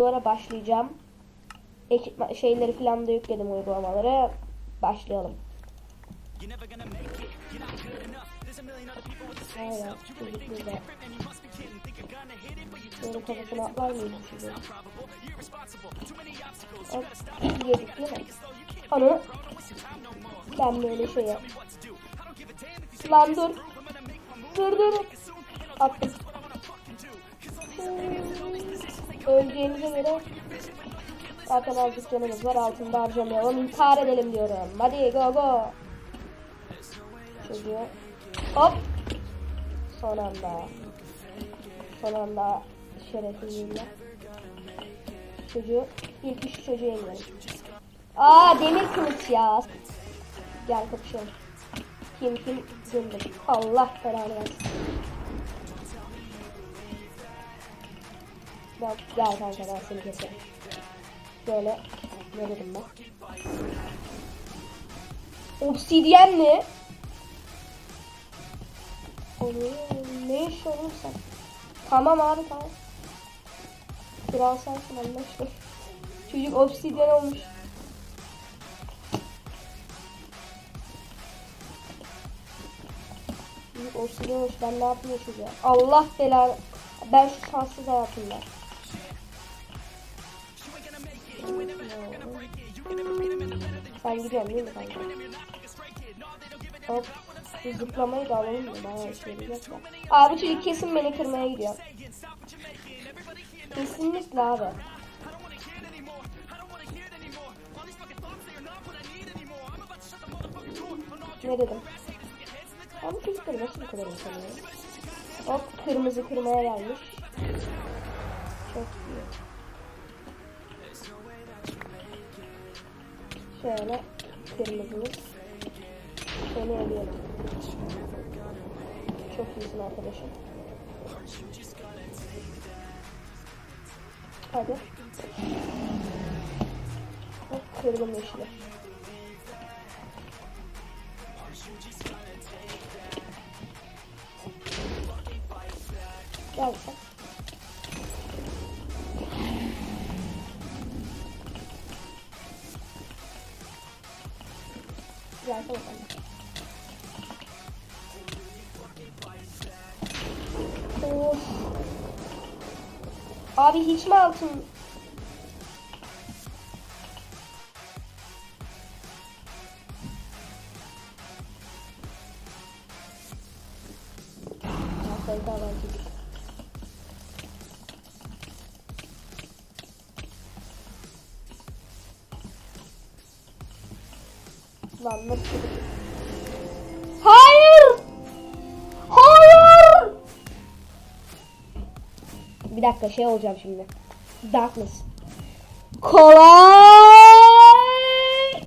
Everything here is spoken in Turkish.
Sonra başlayacağım. Ekipman şeyleri falan da yükledim uygulamaları. Başlayalım. Aynen. Ben böyle şey yap. Lan dur. Dur dur. Attım. Öleceğimize göre zaten azıcık canımız var altında harcamayalım intihar edelim diyorum. Hadi go go. Çocuğu. Hop. Son anda. Son anda şerefsizliğimle çocuğu ilk üç çocuğu indirelim aa demir kılıç ya. Gel kapışalım. Kim kim? Gündür Allah belanı versin Bak gel kanka ben seni keserim. Böyle veririm ben. Obsidyen? Oğlum ne iş oğlum sen? Tamam abi tamam. Kral sensin anlaştık. Çocuk obsidyen olmuş. Çocuk obsidyen olmuş ben ne yapayım çocuğa? Allah belanı. Ben şu şanssız hayatımda. Sen gidiyorsun değil mi kanka? Hop. Şu zıplamayı da alalım mı? Bana şey diyecek ya. Abi çocuk kesin beni kırmaya gidiyor. Kesinlikle abi. Ne dedim? Ama çocukları nasıl bu kadar insanıyor? Hop kırmızı kırmaya gelmiş. Çok iyi. Şöyle kırmızıyı seni eliyorum. Çok iyisin arkadaşım. Hadi. Hop kırdım yeşili. Gel sen. Sen bakalım. Of. Abi hiç mi altın? Aferin daha Lan nasıl? Hayır! Hayır! Bir dakika şey olacağım şimdi. Darkness. Kolay!